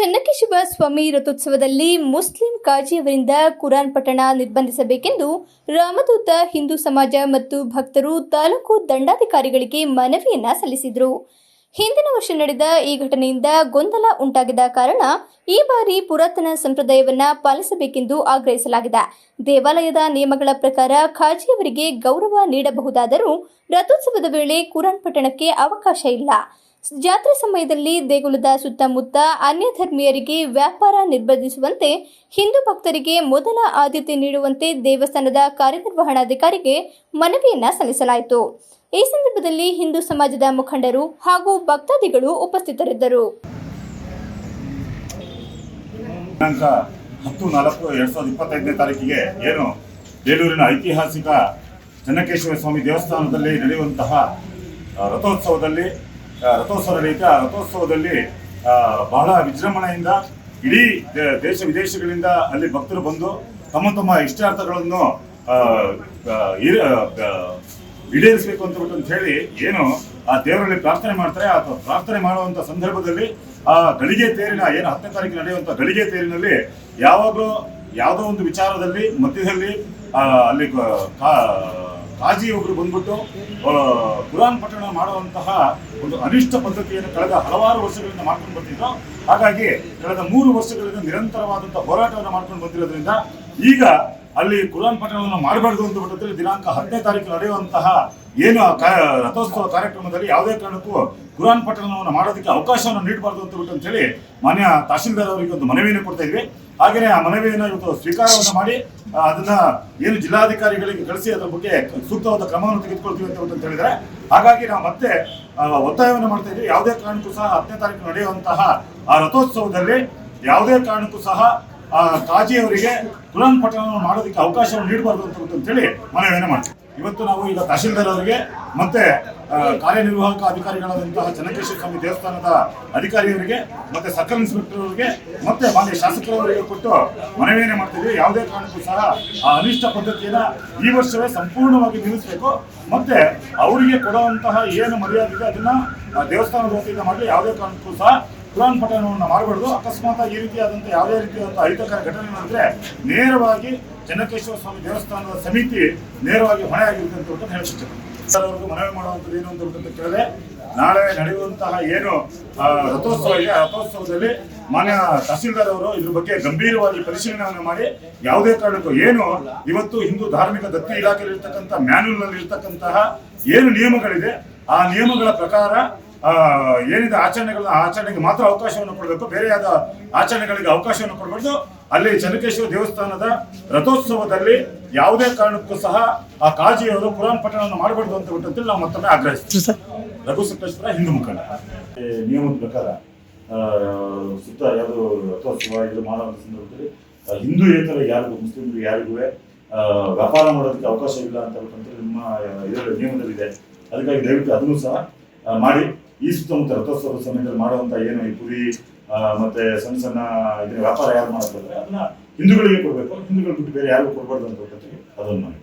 ಚನ್ನಕೇಶವ ಸ್ವಾಮಿ ರಥೋತ್ಸವದಲ್ಲಿ ಮುಸ್ಲಿಂ ಕಾಜಿಯವರಿಂದ ಕುರಾನ್ ಪಠಣ ನಿರ್ಬಂಧಿಸಬೇಕೆಂದು ರಾಮದೂತ ಹಿಂದೂ ಸಮಾಜ ಮತ್ತು ಭಕ್ತರು ತಾಲೂಕು ದಂಡಾಧಿಕಾರಿಗಳಿಗೆ ಮನವಿಯನ್ನ ಸಲ್ಲಿಸಿದರು. ಹಿಂದಿನ ವರ್ಷ ನಡೆದ ಈ ಘಟನೆಯಿಂದ ಗೊಂದಲ ಉಂಟಾಗಿದ್ದ ಕಾರಣ ಈ ಬಾರಿ ಪುರಾತನ ಸಂಪ್ರದಾಯವನ್ನ ಪಾಲಿಸಬೇಕೆಂದು ಆಗ್ರಹಿಸಲಾಗಿದೆ. ದೇವಾಲಯದ ನಿಯಮಗಳ ಪ್ರಕಾರ ಖಾಜಿಯವರಿಗೆ ಗೌರವ ನೀಡಬಹುದಾದರೂ ರಥೋತ್ಸವದ ವೇಳೆ ಕುರಾನ್ ಪಠಣಕ್ಕೆ ಅವಕಾಶ ಇಲ್ಲ. ಜಾತ್ರೆ ಸಮಯದಲ್ಲಿ ದೇಗುಲದ ಸುತ್ತಮುತ್ತ ಅನ್ಯ ಧರ್ಮೀಯರಿಗೆ ವ್ಯಾಪಾರ ನಿರ್ಬಂಧಿಸುವಂತೆ ಹಿಂದೂ ಭಕ್ತರಿಗೆ ಮೊದಲ ಆದ್ಯತೆ ನೀಡುವಂತೆ ದೇವಸ್ಥಾನದ ಕಾರ್ಯನಿರ್ವಹಣಾಧಿಕಾರಿಗೆ ಮನವಿಯನ್ನ ಸಲ್ಲಿಸಲಾಯಿತು. ಈ ಸಂದರ್ಭದಲ್ಲಿ ಹಿಂದೂ ಸಮಾಜದ ಮುಖಂಡರು ಹಾಗೂ ಭಕ್ತಾದಿಗಳು ಉಪಸ್ಥಿತರಿದ್ದರು. ಬೇಲೂರಿನ ಐತಿಹಾಸಿಕ ಚನ್ನಕೇಶ್ವರ ಸ್ವಾಮಿ ದೇವಸ್ಥಾನದಲ್ಲಿ ನಡೆಯುವಂತಹ ರಥೋತ್ಸವದಲ್ಲಿ ರಥೋತ್ಸವ ನಡೆಯುತ್ತೆ ಆ ರಥೋತ್ಸವದಲ್ಲಿ ಬಹಳ ವಿಜೃಂಭಣೆಯಿಂದ ಇಡೀ ದೇಶ ವಿದೇಶಗಳಿಂದ ಅಲ್ಲಿ ಭಕ್ತರು ಬಂದು ತಮ್ಮ ತಮ್ಮ ಇಷ್ಟಾರ್ಥಗಳನ್ನು ಈಡೇರಿಸಬೇಕು ಅಂತ ಅಂತ ಹೇಳಿ ಏನು ಆ ದೇವರಲ್ಲಿ ಪ್ರಾರ್ಥನೆ ಮಾಡ್ತಾರೆ. ಆ ಪ್ರಾರ್ಥನೆ ಮಾಡುವಂತ ಸಂದರ್ಭದಲ್ಲಿ ಆ ಗಳಿಗೆ ತೇರಿನ ಏನು ಹತ್ತನೇ ತಾರೀಕು ನಡೆಯುವಂತ ಗಳಿಗೆ ತೇರಿನಲ್ಲಿ ಯಾವಾಗಲೂ ಯಾವುದೋ ಒಂದು ವಿಚಾರದಲ್ಲಿ ಮಧ್ಯದಲ್ಲಿ ಅಲ್ಲಿ ಕ- ಒಬ್ಬರು ಬಂದ್ಬಿಟ್ಟು ಕುರಾನ್ ಪಠಣ ಮಾಡುವಂತಹ ಒಂದು ಅನಿಷ್ಟ ಪದ್ಧತಿಯನ್ನು ಕಳೆದ ಹಲವಾರು ವರ್ಷಗಳಿಂದ ಮಾಡ್ಕೊಂಡು ಬರ್ತಿದ್ರು. ಹಾಗಾಗಿ ಕಳೆದ ಮೂರು ವರ್ಷಗಳಿಂದ ನಿರಂತರವಾದಂತಹ ಹೋರಾಟವನ್ನು ಮಾಡ್ಕೊಂಡು ಬಂದಿರೋದ್ರಿಂದ ಈಗ ಅಲ್ಲಿ ಕುರಾನ್ ಪಠಣವನ್ನು ಮಾಡಬಾರ್ದು ಅಂತ ಬಿಟ್ಟಿದ್ರೆ ದಿನಾಂಕ ಹತ್ತನೇ ತಾರೀಕು ನಡೆಯುವಂತಹ ಏನು ರಥೋತ್ಸವ ಕಾರ್ಯಕ್ರಮದಲ್ಲಿ ಯಾವುದೇ ಕಾರಣಕ್ಕೂ ಕುರಾನ್ ಪಠಣವನ್ನು ಮಾಡೋದಕ್ಕೆ ಅವಕಾಶವನ್ನು ನೀಡಬಾರ್ದು ಅಂತ ಬಿಟ್ಟು ಅಂತೇಳಿ ಮಾನ್ಯ ತಹಶೀಲ್ದಾರ್ ಅವರಿಗೆ ಒಂದು ಮನವಿಯನ್ನು ಕೊಡ್ತಾ ಇದ್ವಿ. ಹಾಗೆಯೇ ಆ ಮನವಿಯನ್ನು ಇವತ್ತು ಸ್ವೀಕಾರವನ್ನು ಮಾಡಿ ಅದನ್ನ ಏನು ಜಿಲ್ಲಾಧಿಕಾರಿಗಳಿಗೆ ಕಳಿಸಿ ಅದರ ಬಗ್ಗೆ ಸೂಕ್ತವಾದ ಕ್ರಮವನ್ನು ತೆಗೆದುಕೊಳ್ತೀವಿ ಅಂತ ಅಂತ ಹೇಳಿದ್ರೆ ಹಾಗಾಗಿ ನಾವು ಮತ್ತೆ ಒತ್ತಾಯವನ್ನು ಮಾಡ್ತಾ ಇದ್ವಿ. ಯಾವುದೇ ಕಾರಣಕ್ಕೂ ಸಹ ಹತ್ತನೇ ತಾರೀಕು ನಡೆಯುವಂತಹ ಆ ರಥೋತ್ಸವದಲ್ಲಿ ಯಾವುದೇ ಕಾರಣಕ್ಕೂ ಸಹ ಆ ಕಾಜಿಯವರಿಗೆ ಪಠಣವನ್ನು ಮಾಡೋದಕ್ಕೆ ಅವಕಾಶವನ್ನು ನೀಡಬಾರ್ದು ಅಂತ ಅಂತೇಳಿ ಮನವಿಯನ್ನು ಮಾಡ್ತೀವಿ. ಇವತ್ತು ನಾವು ಈಗ ತಹಶೀಲ್ದಾರ್ ಅವರಿಗೆ ಮತ್ತೆ ಕಾರ್ಯನಿರ್ವಾಹಕ ಅಧಿಕಾರಿಗಳಾದಂತಹ ಚನ್ನಕೇಶ್ವರ ಸ್ವಾಮಿ ದೇವಸ್ಥಾನದ ಅಧಿಕಾರಿಯವರಿಗೆ ಮತ್ತೆ ಸರ್ಕಲ್ ಇನ್ಸ್ಪೆಕ್ಟರ್ ಅವರಿಗೆ ಮತ್ತೆ ಮಾನ್ಯ ಶಾಸಕರವರಿಗೆ ಕೊಟ್ಟು ಮನವಿಯನ್ನು ಮಾಡ್ತಿದ್ವಿ. ಯಾವುದೇ ಕಾರಣಕ್ಕೂ ಸಹ ಆ ಅನಿಷ್ಟ ಪದ್ಧತಿಯನ್ನ ಈ ವರ್ಷವೇ ಸಂಪೂರ್ಣವಾಗಿ ನಿಲ್ಲಿಸಬೇಕು. ಮತ್ತೆ ಅವರಿಗೆ ಕೊಡುವಂತಹ ಏನು ಮರ್ಯಾದೆ ಇದೆ ಅದನ್ನ ದೇವಸ್ಥಾನದ ವತಿಯಿಂದ ಮಾಡಿ ಯಾವುದೇ ಕಾರಣಕ್ಕೂ ಸಹ ಕುರಾನ್ ಪಠಣವನ್ನು ಮಾಡಬಾರ್ದು. ಅಕಸ್ಮಾತ್ ಈ ರೀತಿಯಾದಂಥ ಯಾವುದೇ ರೀತಿಯಾದಂಥ ಅಹಿತಕರ ಘಟನೆ ನಡೆದ್ರೆ ನೇರವಾಗಿ ಚೆನ್ನಕೇಶ್ವರ ಸ್ವಾಮಿ ದೇವಸ್ಥಾನದ ಸಮಿತಿ ನೇರವಾಗಿ ಹೊಣೆ ಆಗಿರುತ್ತೆ ಅಂತ ಹೇಳ್ತಿದ್ದೆ ಸರ್, ಅವ್ರಿಗೆ ಮನವಿ ಮಾಡುವಂಥದ್ದು ಏನು ಅಂತ ಕೇಳಿದ್ರೆ ನಾಳೆ ನಡೆಯುವಂತಹ ಏನು ರಥೋತ್ಸವ ಇದೆ ರಥೋತ್ಸವದಲ್ಲಿ ಮಾನ್ಯ ತಹಸೀಲ್ದಾರ್ ಅವರು ಇದ್ರ ಬಗ್ಗೆ ಗಂಭೀರವಾಗಿ ಪರಿಶೀಲನೆಯನ್ನು ಮಾಡಿ, ಯಾವುದೇ ಕಾರಣಕ್ಕೂ ಏನು, ಇವತ್ತು ಹಿಂದೂ ಧಾರ್ಮಿಕ ದತ್ತಿ ಇಲಾಖೆಯಲ್ಲಿ ಇರ್ತಕ್ಕಂಥ ಮ್ಯಾನ್ಯಲ್ನಲ್ಲಿ ಇರ್ತಕ್ಕಂತಹ ಏನು ನಿಯಮಗಳಿದೆ, ಆ ನಿಯಮಗಳ ಪ್ರಕಾರ ಏನಿದೆ ಆಚರಣೆಗಳ ಆಚರಣೆಗೆ ಮಾತ್ರ ಅವಕಾಶವನ್ನು ಕೊಡಬೇಕು. ಬೇರೆಯಾದ ಆಚರಣೆಗಳಿಗೆ ಅವಕಾಶವನ್ನು ಕೊಡಬಾರ್ದು. ಅಲ್ಲಿ ಚನ್ನಕೇಶ್ವರ ದೇವಸ್ಥಾನದ ರಥೋತ್ಸವದಲ್ಲಿ ಯಾವುದೇ ಕಾರಣಕ್ಕೂ ಸಹ ಆ ಕಾಜಿಯವರು ಕುರಾನ್ ಪಠಣವನ್ನು ಮಾಡಬಾರ್ದು ಅಂತ ಬಿಟ್ಟಂತೇಳಿ ನಾವು ಮತ್ತೊಮ್ಮೆ ಆಗ್ರಹಿಸ್ತೀವಿ. ರಘು ಸಕಲೇಶ್ವರ ಹಿಂದೂ ಮುಖಂಡ. ಈ ನಿಯಮದ ಪ್ರಕಾರ ಆ, ಸುತ್ತ ಯಾವುದು ರಥೋತ್ಸವ ಇದು ಮಾಡುವಂಥ ಸಂದರ್ಭದಲ್ಲಿ ಹಿಂದೂ ಹಿಂದೂಯೇತರ ಯಾರಿಗೂ ಮುಸ್ಲಿಮರು ಯಾರಿಗೂ ವ್ಯಾಪಾರ ಮಾಡೋದಕ್ಕೆ ಅವಕಾಶ ಇಲ್ಲ ಅಂತ ಹೇಳ್ಕೊಂತ ನಿಮ್ಮ ಇದರ ನಿಯಮದಲ್ಲಿದೆ. ಅದಕ್ಕಾಗಿ ದಯವಿಟ್ಟು ಅದನ್ನು ಸಹ ಮಾಡಿ. ಈ ಸುತ್ತಮುತ್ತ ರಥೋತ್ಸವದ ಸಮಯದಲ್ಲಿ ಮಾಡುವಂತ ಏನು ಈ ಪುರಿ ಮತ್ತೆ ಸಣ್ಣ ಸಣ್ಣ ಇದನ್ನ ವ್ಯಾಪಾರ ಯಾರು ಮಾಡ್ತಾರೆ ಅದನ್ನ ಹಿಂದೂಗಳಿಗೆ ಕೊಡಬೇಕು. ಹಿಂದೂಗಳು ಬಿಟ್ಟು ಬೇರೆ ಯಾರಿಗೂ ಕೊಡಬಾರ್ದು ಅಂತ ಅದನ್ನು ಮಾಡಿ